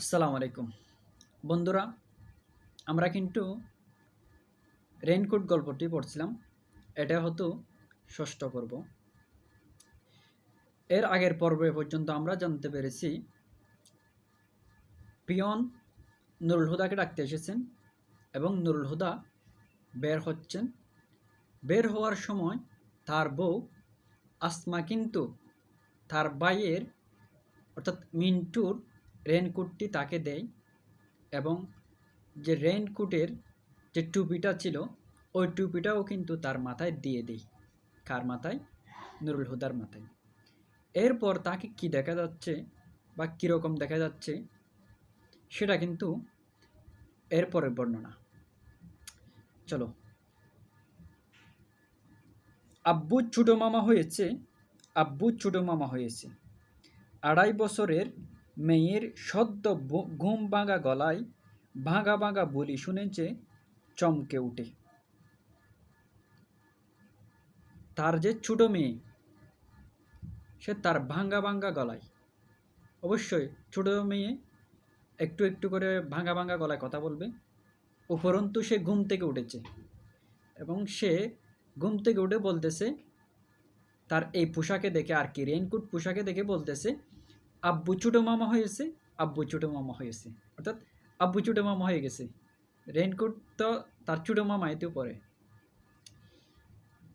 আসসালামু আলাইকুম। বন্ধুরা, আমরা কিন্তু রেইনকোট গল্পটি পড়ছিলাম। এটা হতো ষষ্ঠ পর্ব। এর আগের পর্বে পর্যন্ত আমরা জানতে পেরেছি, পিয়ন নুরুল হুদাকে ডাকতে এসেছেন এবং নুরুল হুদা বের হচ্ছেন। বের হওয়ার সময় তার বউ আসমা কিন্তু তার ভাইয়ের, অর্থাৎ মিন্টুর রেনকোটটি তাকে দেয় এবং যে রেনকোটের যে টুপিটা ছিল, ওই টুপিটাও কিন্তু তার মাথায় দিয়ে দেয়। কার মাথায়? নুরুল হুদার মাথায়। এরপর তাকে কি দেখা যাচ্ছে বা কীরকম দেখা যাচ্ছে সেটা কিন্তু এরপরের বর্ণনা। চলো। আব্বু ছোটো মামা হয়েছে, আব্বু ছোটো মামা হয়েছে। আড়াই বছরের মেয়ের সদ্য ঘুম ভাঙা গলায় ভাঙা ভাঙা বলি শুনেছে চমকে উঠে। তার যে ছোট মেয়ে, সে তার ভাঙ্গা ভাঙ্গা গলায়। অবশ্যই ছোট মেয়ে একটু একটু করে ভাঙ্গা ভাঙ্গা গলায় কথা বলবে, উপরন্তু সে ঘুম থেকে উঠেছে এবং সে ঘুম থেকে উঠে বলতেছে, তার এই পোশাকে দেখে আর কি রেনকোট পোশাকে দেখে বলতেছে আব্বু ছোটো মামা হয়েছে আব্বু ছোটো মামা হয়েছে অর্থাৎ আব্বু ছোটো মামা হয়ে গেছে। রেনকোট তো তার ছোটো মামা এতেও পরে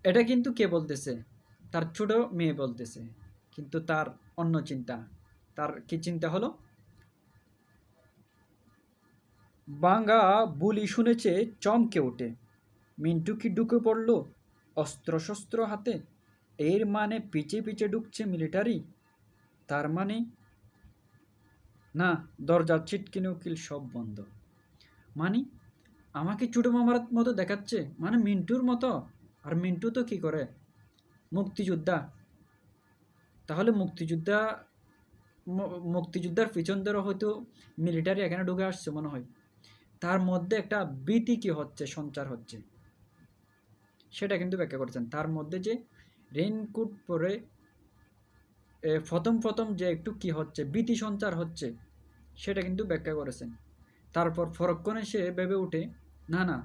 এটা কিন্তু কে বলতেছে? তার ছোট মেয়ে বলতেছে। কিন্তু তার অন্য চিন্তা। তার কি চিন্তা হলো? বাঙ্গা বুলি শুনেছে চমকে ওঠে। মিন্টু কি ঢুকে পড়ল? অস্ত্র শস্ত্র হাতে? এর মানে পিছে পিছে ঢুকছে মিলিটারি তার মানে? না, দরজা ছিটকিনি উকিল সব বন্ধ। মানে? আমাকে ছোটো মামার মতো দেখাচ্ছে? মানে মিন্টুর মতো? আর মিন্টু তো কি করে? মুক্তিযোদ্ধা। তাহলে মুক্তিযোদ্ধা মুক্তিযোদ্ধার পিছন ধরে হয়তো মিলিটারি এখানে ঢুকে আসছে মনে হয়। তার মধ্যে একটা ভীতি কি হচ্ছে, সঞ্চার হচ্ছে? সেটা কিন্তু ব্যাখ্যা করছেন। তার মধ্যে যে রেইনকোট পরে প্রথম প্রথম যে একটু কি হচ্ছে, ভীতি সঞ্চার হচ্ছে, সেটা কিন্তু ব্যাখ্যা করেছেন। তারপর ফরক্ষণে সে ভেবে উঠে, না না,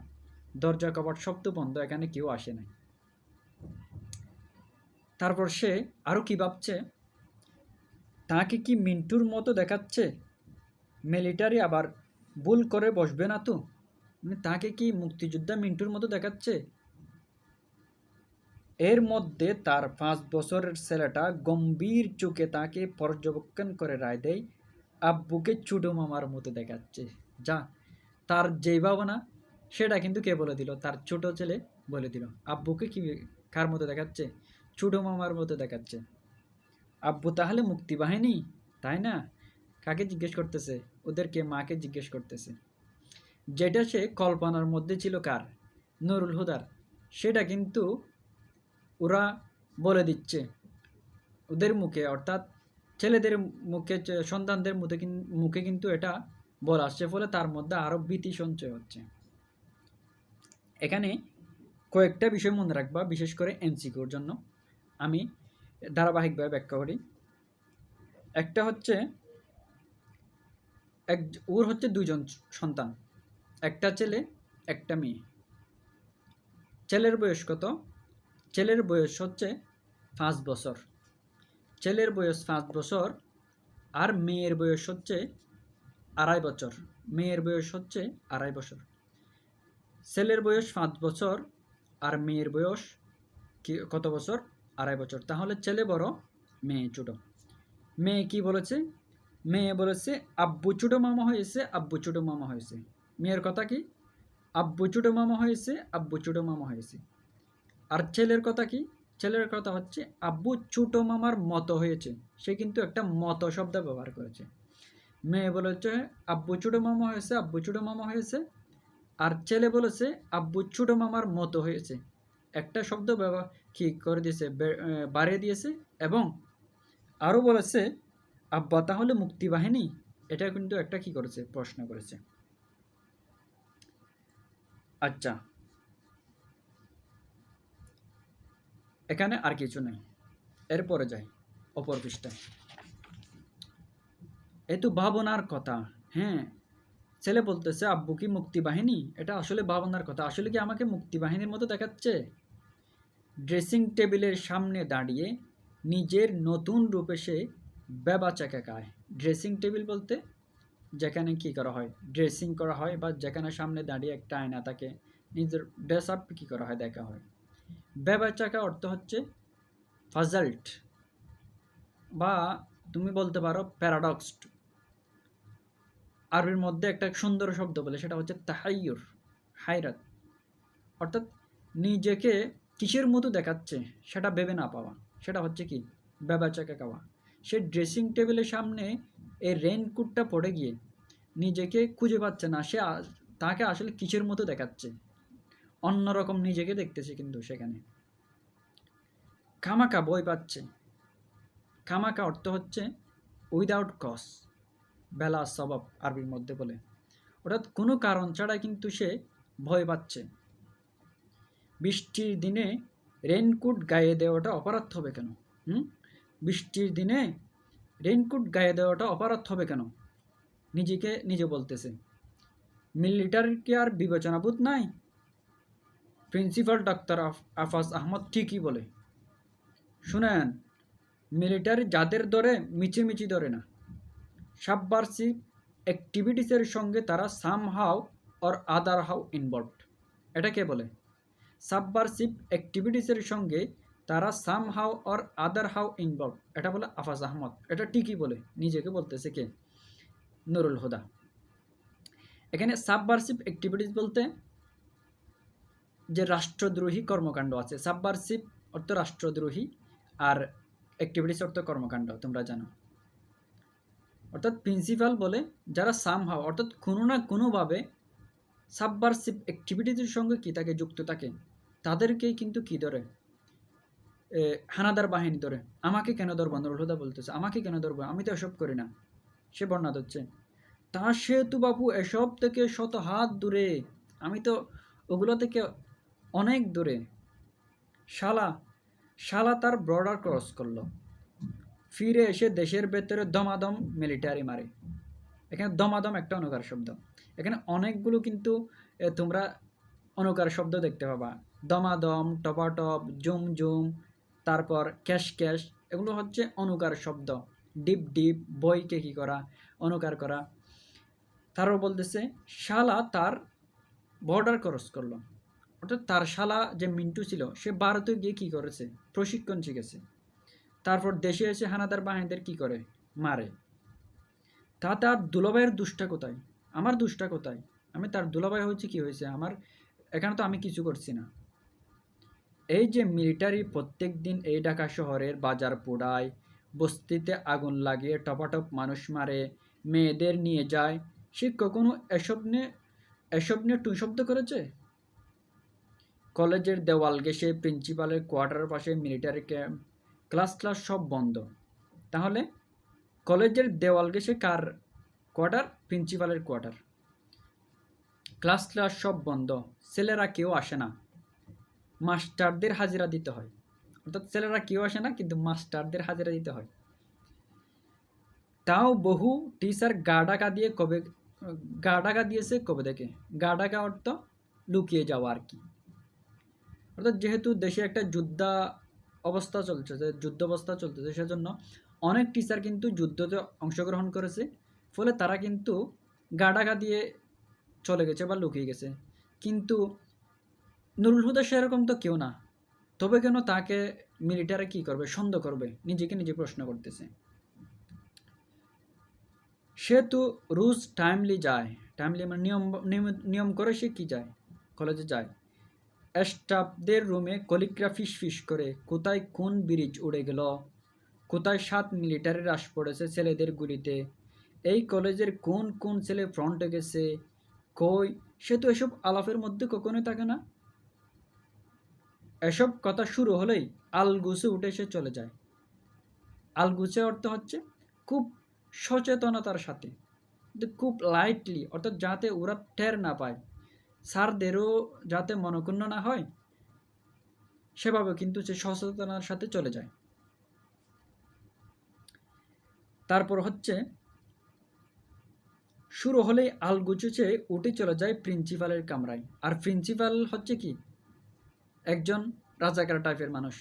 দরজা, কপাট শব্দ বন্ধ, এখানে কেউ আসে নাই। তারপর সে আরও কি ভাবছে, তাকে কি মিন্টুর মতো দেখাচ্ছে? মিলিটারি আবার ভুল করে বসবে না তো? মানে তাকে কি মুক্তিযোদ্ধা মিন্টুর মতো দেখাচ্ছে? এর মধ্যে তার পাঁচ বছরের ছেলেটা গম্ভীর চোখে তাকে পর্যবেক্ষণ করে রায় দেয়, আব্বুকে ছোটো মামার মতো দেখাচ্ছে। যা, তার যেই ভাবনা সেটা কিন্তু কে বলে দিল? তার ছোট ছেলে বলে দিল। আব্বুকে কি কার মতো দেখাচ্ছে? ছোটো মামার মতো দেখাচ্ছে। আব্বু তাহলে মুক্তি বাহিনী, তাই না? কাকে জিজ্ঞেস করতেছে? ওদেরকে মাকে জিজ্ঞেস করতেছে। যেটা সে কল্পনার মধ্যে ছিল কার? নুরুল হুদার। সেটা কিন্তু ওরা বলে দিচ্ছে। ওদের মুখে, অর্থাৎ ছেলেদের মুখে সন্তানদের মুখে মুখে কিন্তু এটা বলা আসছে, ফলে তার মধ্যে আরও ভীতি সঞ্চয় হচ্ছে। এখানে কয়েকটা বিষয় মনে রাখবা, বিশেষ করে এমসিকিউর জন্য। আমি ধারাবাহিকভাবে ব্যাখ্যা করি। একটা হচ্ছে, এক, ওর হচ্ছে দুজন সন্তান। একটা ছেলে, একটা মেয়ে। ছেলের বয়স কত? ছেলের বয়স হচ্ছে পাঁচ বছর। ছেলের বয়স পাঁচ বছর আর মেয়ের বয়স হচ্ছে আড়াই বছর। মেয়ের বয়স হচ্ছে আড়াই বছর। ছেলের বয়স পাঁচ বছর আর মেয়ের বয়স কত বছর? আড়াই বছর। তাহলে ছেলে বড়, মেয়ে ছোটো। মেয়ে কি বলেছে? মেয়ে বলেছে, আব্বু ছোটো মামা হয়েছে, আব্বু ছোটো মামা হয়েছে। মেয়ের কথা কি? আব্বু ছোটো মামা হয়েছে, আব্বু ছোটো মামা হয়েছে। আর ছেলের কথা কি? ছেলের কথা হচ্ছে, আব্বু ছোটো মামার মতো হয়েছে। সে কিন্তু একটা মতো শব্দ ব্যবহার করেছে। মেয়ে বলেছে, আব্বু ছোটো মামা হয়েছে, আব্বু ছোটো মামা হয়েছে। আর ছেলে বলেছে, আব্বু ছোটো মামার মতো হয়েছে। একটা শব্দ ব্যবহার কি করে দিয়েছে? বাড়িয়ে দিয়েছে এবং আরও বলেছে, আব্বা তাহলে মুক্তিবাহিনী এটা কিন্তু একটা কি করেছে? প্রশ্ন করেছে। আচ্ছা এখানে আর কিছু নেই। এরপরে যাই, অপর পৃষ্ঠায়। এ তো ভাবনার কথা হ্যাঁ? ছেলে বলতেছে, আব্বু কি মুক্তিবাহিনী? এটা আসলে ভাবনার কথা। আসলে কি আমাকে মুক্তিবাহিনীর মতো দেখাচ্ছে? ড্রেসিং টেবিলের সামনে দাঁড়িয়ে নিজের নতুন রূপে সে বেবাচাকে খায়। ড্রেসিং টেবিল বলতে, যেখানে কি করা হয়? ড্রেসিং করা হয় বা যেখানে সামনে দাঁড়িয়ে একটা আয়না থাকে, নিজের ড্রেস আপ কী করা হয় দেখা হয়। বেবাচাকা অর্থ হচ্ছে ফাজাল্ট বা তুমি বলতে পারো প্যারাডক্সড আরবির মধ্যে একটা সুন্দর শব্দ বলে, সেটা হচ্ছে তাহাইয়ুর হাইরাত অর্থাৎ নিজেকে কিসের মতো দেখাচ্ছে সেটা ভেবে না পাওয়া। সেটা হচ্ছে কি? বেবাচাকা খাওয়া। সে ড্রেসিং টেবিলের সামনে এই রেনকোটটা পড়ে গিয়ে নিজেকে খুঁজে পাচ্ছে না। সে তাকে আসলে কিসের মতো দেখাচ্ছে? অন্যরকম নিজেকে দেখতেছে কিন্তু সেখানে। খামাকা বই পাচ্ছে। খামাকা অর্থ হচ্ছে উইদাউট কস বেলা সবাব আরবির মধ্যে বলে। অর্থাৎ কোনো কারণ ছাড়া কিন্তু সে ভয় পাচ্ছে। বৃষ্টির দিনে রেনকোট গায়ে দেওয়াটা অপরাধ হবে কেন? হুম? বৃষ্টির দিনে রেনকোট গায়ে দেওয়াটা অপরাধ হবে কেন? নিজেকে নিজে বলতেছে। মিলিটারির কি আর বিবেচনাবোধ নাই? প্রিন্সিপাল ডাক্তার আফ- আফাজ আহমদ ঠিকই বলে। শুনেন, মিলিটারি যাদের ধরে মিছিমিছি ধরে না। সাবভার্সিভ অ্যাক্টিভিটিসের সঙ্গে তারা somehow or other how involved এটা কে বলে? সাবভার্সিভ অ্যাক্টিভিটিসের সঙ্গে তারা somehow or other how involve এটা বলে আফাজ আহমদ। এটা ঠিকই বলে, নিজেকে বলতেছে কে? নুরুল হুদা। এখানে সাবভার্সিভ অ্যাক্টিভিটিস বলতে যে রাষ্ট্রদ্রোহী কর্মকাণ্ড আছে সাবভার্সিভ অর্থ রাষ্ট্রদ্রোহী আর অ্যাক্টিভিটিস অর্থ কর্মকাণ্ড, তোমরা জানো। অর্থাৎ প্রিন্সিপাল বলে যারা সাম হাও অর্থাৎ কোনো না কোনোভাবে সাবভার্সিভ অ্যাক্টিভিটিসের সঙ্গে কী থাকে যুক্ত থাকে, তাদেরকেই কিন্তু কী ধরে? হানাদার বাহিনী ধরে। আমাকে কেন ধরবো নুরুল বলতেছে, আমাকে কেন ধরবো, আমি তো এসব করি না। সে বর্ণনা হচ্ছে তা সেহেতু বাপু, এসব থেকে শত হাত দূরে, আমি তো ওগুলো থেকে অনেক দূরে। শালা শালা তার বর্ডার ক্রস করল। ফিরে এসে দেশের ভেতরে দমাদম মিলিটারি মারে। এখানে দমাদম একটা অনুকার শব্দ। এখানে অনেকগুলো কিন্তু তোমরা অনুকার শব্দ দেখতে পাবা। দমাদম, টপাটপ, জুম জুম, তারপর ক্যাশ ক্যাশ, এগুলো হচ্ছে অনুকার শব্দ। ডিপ ডিপ, বইকে কী করা, অনুকার করা। তারও বলতেছে, শালা তার বর্ডার ক্রস করল। অর্থাৎ তার শালা যে মিন্টু ছিল, সে ভারতে গিয়ে কী করেছে? প্রশিক্ষণ শিখেছে। তারপর দেশে এসে হানাদার বাহিনীদের কী করে? মারে। তা তার দুলাভাইয়ের দুষ্টা কোথায়? আমার দুষ্টা কোথায়? আমি তার দুলাভাই হয়েছে কি হয়েছে? আমার এখানে তো আমি কিছু করছি না। এই যে মিলিটারি প্রত্যেক দিন এই ঢাকা শহরের বাজার পোড়ায়, বস্তিতে আগুন লাগিয়ে টপাটপ মানুষ মারে, মেয়েদের নিয়ে যায়, সে কখনো এসব নিয়ে এসব নিয়ে টু শব্দ করেছে? কলেজের দেওয়াল ঘেঁষে প্রিন্সিপালের কোয়ার্টারের পাশে মিলিটারি ক্যাম্প। ক্লাস ক্লাস সব বন্ধ। তাহলে কলেজের দেওয়াল ঘেঁষে কার কোয়ার্টার? প্রিন্সিপালের কোয়ার্টার। ক্লাস ক্লাস সব বন্ধ। ছেলেরা কেউ আসে না। মাস্টারদের হাজিরা দিতে হয়। অর্থাৎ ছেলেরা কেউ আসে না, কিন্তু মাস্টারদের হাজিরা দিতে হয়। তাও বহু টিচার গা ডাকা দিয়ে কবে, গা ডাকা দিয়েছে কবে থেকে? গা ডাকা অর্থ লুকিয়ে যাওয়া আর কি। অর্থাৎ যেহেতু দেশে একটা যুদ্ধা অবস্থা চলছে যুদ্ধ অবস্থা চলতেছে, সেজন্য অনেক টিচার কিন্তু যুদ্ধতে অংশগ্রহণ করেছে, ফলে তারা কিন্তু গা ডাকা দিয়ে চলে গেছে বা লুকিয়ে গেছে। কিন্তু নুরুল হুদা সেরকম তো কেউ না। তবে কেন তাকে মিলিটারে কি করবে সন্দেহ করবে? নিজেকে নিজে প্রশ্ন করতেছে। সে তো রোজ টাইমলি যায়। টাইমলি মানে নিয়ম- নিয়ম করে সে কি যায়? কলেজে যায়। স্টাফদের রুমে কলিকরা ফিস ফিস করে, কোথায় কোন ব্রিজ উড়ে গেল? কোথায় সাত মিলিটারি হ্রাস পড়েছে ছেলেদের গুলিতে? এই কলেজের কোন কোন ছেলে ফ্রন্টে গেছে? কই? সে তো এসব আলাপের মধ্যে কখনোই থাকে না। এসব কথা শুরু হলেই আলগুছে উঠে সে চলে যায়। আলগুছে অর্থ হচ্ছে খুব সচেতনতার সাথে, খুব লাইটলি অর্থাৎ যাতে ওরা টের না পায়। স্যারদেরও যাতে মনক্ষুণ্ণ না হয় সেভাবে কিন্তু সে সচেতনার সাথে চলে যায়। তারপর হচ্ছে, শুরু হলেই আলগুচুচে উঠে চলে যায় প্রিন্সিপালের কামরায়। আর প্রিন্সিপাল হচ্ছে কি? একজন রাজাকার টাইপের মানুষ।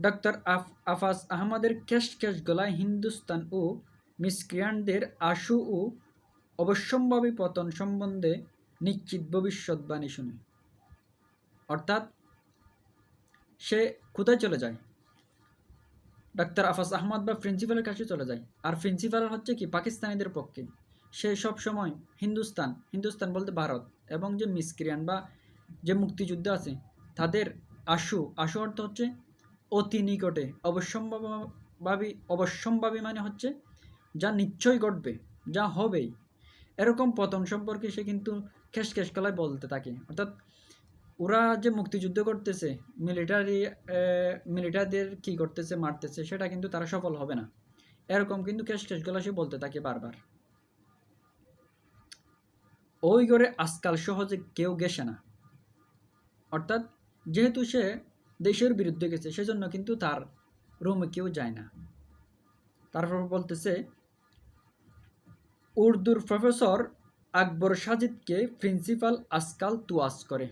ডক্টর আফ, আফাজ আহমদের ক্যাশ ক্যাশ গলায় হিন্দুস্তান ও মিসক্রিয়ানদের আশু ও অবশ্যম্ভাবী পতন সম্বন্ধে নিশ্চিত ভবিষ্যৎবাণী শুনে। অর্থাৎ, সে কোথায় চলে যায়? ডাক্তার আফাজ আহমদ বা প্রিন্সিপালের কাছে চলে যায়। আর প্রিন্সিপাল হচ্ছে কি? পাকিস্তানিদের পক্ষে। সে সব সময় হিন্দুস্তান হিন্দুস্তান বলতে ভারত। এবং যে মিসক্রিয়ান বা যে মুক্তিযুদ্ধ আছে, তাদের আশু আশু অর্থ হচ্ছে অতি নিকটে, অবশ্যম্ভাবী অবশ্যম্ভাবী মানে হচ্ছে যা নিশ্চয়ই ঘটবে, যা হবেই। এরকম পতন সম্পর্কে সে কিন্তু খেস খেস কলায় বলতে থাকে। অর্থাৎ ওরা যে মুক্তিযুদ্ধ করতেছে মিলিটারি মিলিটারিদের কি করতেছে, মারতেছে, সেটা কিন্তু তারা সফল হবে না। এরকম কিন্তু খেস খেস গলা সে বলতে থাকে বারবার। ওই ঘরে আজকাল সহজে কেউ গেছে না। অর্থাৎ যেহেতু সে দেশের বিরুদ্ধে গেছে, সেজন্য কিন্তু তার রুমে কেউ যায় না। তারপর বলতেছে, উর্দুর প্রফেসর আকবর সাজিদকে প্রিন্সিপাল আজকাল তুয়াজ করে।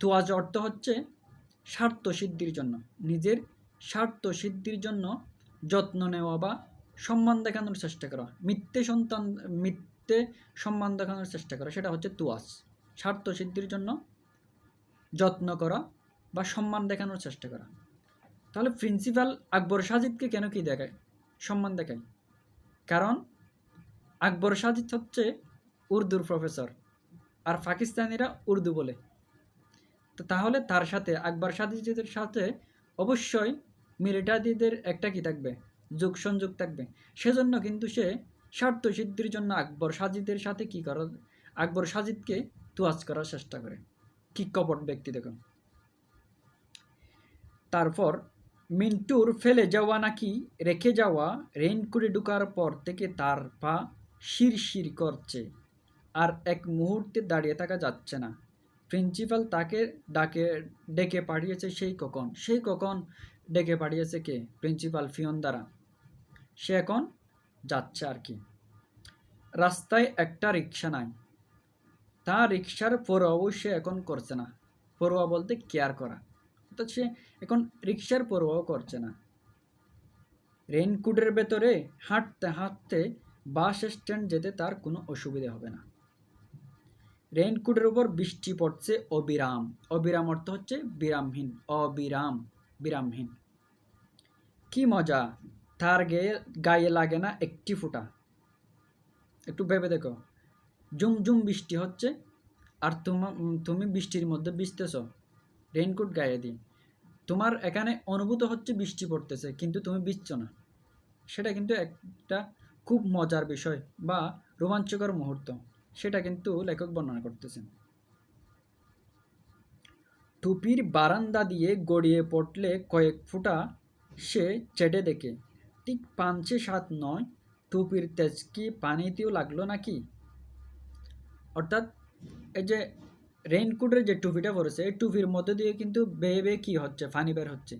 তুয়াজ অর্থ হচ্ছে স্বার্থ সিদ্ধির জন্য। নিজের স্বার্থ সিদ্ধির জন্য যত্ন নেওয়া বা সম্মান দেখানোর চেষ্টা করা। মিথ্যে সন্তান, মিথ্যে সম্মান দেখানোর চেষ্টা করা, সেটা হচ্ছে তুয়াজ। স্বার্থ সিদ্ধির জন্য যত্ন করা বা সম্মান দেখানোর চেষ্টা করা। তাহলে প্রিন্সিপাল আকবর সাজিদকে কেন কি দেখায়? সম্মান দেখায়। কারণ আকবর সাজিদ হচ্ছে উর্দুর প্রফেসর আর পাকিস্তানিরা উর্দু বলে। তো তাহলে তার সাথে আকবর সাজিদের সাথে অবশ্যই মিলিটারিদের একটা কি থাকবে? যোগ সংযোগ থাকবে। সেজন্য কিন্তু সে স্বার্থ সিদ্ধির জন্য আকবর সাজিদের সাথে কি করা, আকবর সাজিদকে তুয়াজ করার চেষ্টা করে। কি কপট ব্যক্তি দেখুন। তারপর মিন্টুর ফেলে যাওয়া নাকি রেখে যাওয়া রেইনকোটে ঢুকার পর থেকে তার পা শির শির করছে আর এক মুহূর্তে দাঁড়িয়ে থাকা যাচ্ছে না। প্রিন্সিপাল তাকে ডাকে, ডেকে পাঠিয়েছে সেই কখন? সেই কখন ডেকে পাঠিয়েছে কে? প্রিন্সিপাল ফিয়ন দ্বারা সে এখন যাচ্ছে আর কি। রাস্তায় একটা রিক্সা নাই। তা রিক্সার পরোয়াও সে এখন করছে না। পরোয়া বলতে কেয়ার করা। অর্থাৎ সে এখন রিক্সার পরোয়াও করছে না। রেইনকোটের ভেতরে হাঁটতে হাঁটতে বাস স্ট্যান্ড যেতে তার কোনো অসুবিধা হবে না। রেইনকোটের উপর বৃষ্টি পড়ছে অবিরাম। অবিরাম অর্থ হচ্ছে বিরামহীন। অবিরাম, বিরামহীন। কি মজা, তার গায়ে গায়ে লাগে না একটি ফুটা। একটু ভেবে দেখো। জুম জুম বৃষ্টি হচ্ছে আর তোমার তুমি বৃষ্টির মধ্যে ভিজতেছ। রেইনকোট গায়ে দিই তোমার এখানে অনুভূত হচ্ছে বৃষ্টি পড়তেছে, কিন্তু তুমি ভিজছ না। সেটা কিন্তু একটা খুব মজার বিষয় বা রোমাঞ্চকর মুহূর্ত, সেটা কিন্তু লেখক বর্ণনা করতেছেন। টুপির বারান্দা দিয়ে গড়িয়ে পড়লে কয়েক ফুটা সে চেটে দেখে, ঠিক পাঞ্চে সাত নয় টুপির তেজ কি পানিতেও লাগল নাকি? অর্থাৎ এই যে রেইনকোটের যে টুপিটা পরেছে, এই টুপির মধ্যে দিয়ে কিন্তু বেয়ে বেয়ে কী হচ্ছে, ফানি বের হচ্ছে।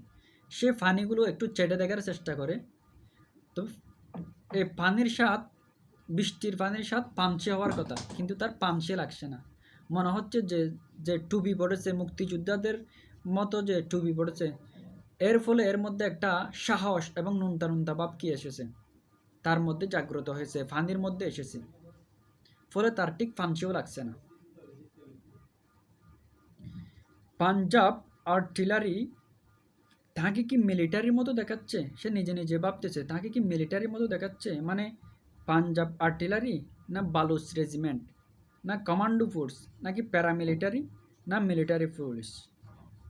সে ফানিগুলো একটু চেটে দেখার চেষ্টা করে। তো এই পানির স্বাদ, বৃষ্টির পানির স্বাদ পাঞ্চে হওয়ার কথা, কিন্তু তার পাঞ্চে লাগছে না। মনে হচ্ছে যে যে টুবি পড়েছে মুক্তিযোদ্ধাদের মতো যে টুবি পড়েছে, এর ফলে এর মধ্যে একটা সাহস এবং নুনতা নুনতা ভাব কি এসেছে? তার মধ্যে জাগ্রত হয়েছে, ফানির মধ্যে এসেছে। ফলে তার ঠিক পাঞ্চেও লাগছে না। পাঞ্জাব আর্টিলারি তাকে কি মিলিটারির মতো দেখাচ্ছে? সে নিজে নিজে ভাবতেছে, তাকে কি মিলিটারির মতো দেখাচ্ছে? মানে পাঞ্জাব আর্টিলারি না বালুচ রেজিমেন্ট না কমান্ডো ফোর্স নাকি প্যারামিলিটারি না মিলিটারি ফোর্স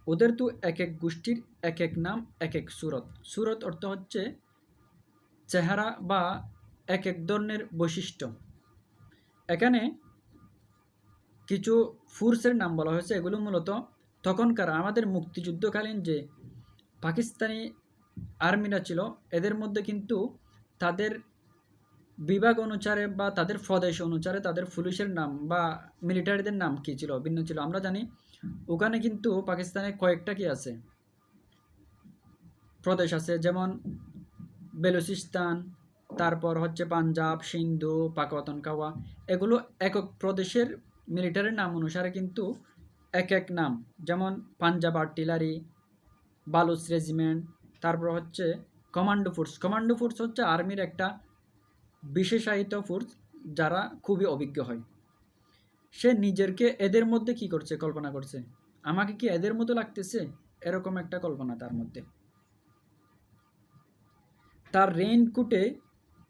ওদের তো এক এক গোষ্ঠীর এক এক নাম এক এক সুরত। সুরত অর্থ হচ্ছে চেহারা বা এক এক ধরনের বৈশিষ্ট্য। এখানে কিছু ফোর্সের নাম বলা হয়েছে। এগুলো মূলত তখনকার আমাদের মুক্তিযুদ্ধকালীন যে পাকিস্তানি আর্মিরা ছিল, এদের মধ্যে কিন্তু তাদের বিভাগ অনুসারে বা তাদের প্রদেশ অনুসারে তাদের পুলিশের নাম বা মিলিটারিদের নাম কী ছিল, ভিন্ন ছিল, আমরা জানি। ওখানে কিন্তু পাকিস্তানে কয়েকটা কি আছে? প্রদেশ আছে, যেমন বেলুচিস্তান, তারপর হচ্ছে পাঞ্জাব, সিন্ধু পাকওয়াতন কাওয়া। এগুলো একক প্রদেশের মিলিটারির নাম অনুসারে কিন্তু এক এক নাম, যেমন পাঞ্জাব আর্টিলারি বালুচ রেজিমেন্ট, তারপর হচ্ছে কমান্ডো ফোর্স। কমান্ডো ফোর্স হচ্ছে আর্মির একটা বিশেষায়িত ফোর্স যারা খুবই অভিজ্ঞ হয়। সে নিজেরকে এদের মধ্যে কি করছে, কল্পনা করছে? আমাকে কি এদের মতো লাগতেছে? এরকম একটা কল্পনা তার মধ্যে। তার রেইনকোটে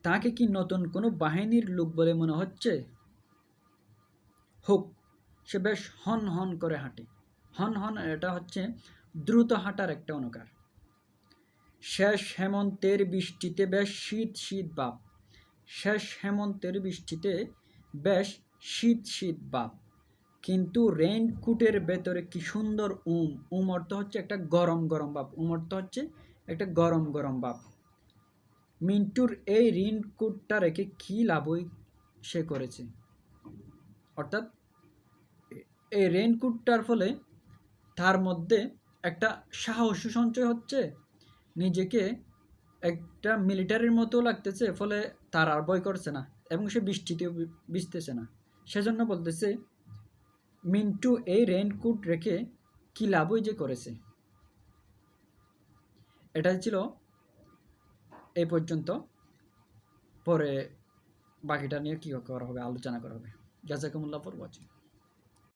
তাকে কি নতুন কোনো বাহিনীর লোক বলে মনে হচ্ছে? হোক, সে বেশ হন হন করে হাঁটে। হন হন এটা হচ্ছে দ্রুত হাঁটার একটা অনুকার। শেষ হেমন্তের বৃষ্টিতে বেশ শীত শীত বাপ। শেষ হেমন্তের বৃষ্টিতে বেশ শীত শীত বাপ। কিন্তু রেইনকোটের ভেতরে কি সুন্দর উম উম অর্থ হচ্ছে একটা গরম গরম ভাব উম অর্থ হচ্ছে একটা গরম গরম ভাব মিন্টুর এই রেইনকোটটা রেখে কী লাভই সে করেছে? অর্থাৎ এই রেইনকোটটার ফলে তার মধ্যে একটা সাহস সঞ্চয় হচ্ছে। নিজেকে একটা মিলিটারির মতো লাগতেছে, ফলে তার আর ভয় করছে না এবং সে বৃষ্টিতেও ভিজতেছে না। সেজন্য বলতেছে, মিন্টু এই রেইনকোট রেখে কী লাভই যে করেছে? এটাই ছিল এই পর্যন্ত। পরে বাকিটা নিয়ে কী করা হবে, আলোচনা করা হবে। জাজাকুমুল্লাহ ওয়াচিং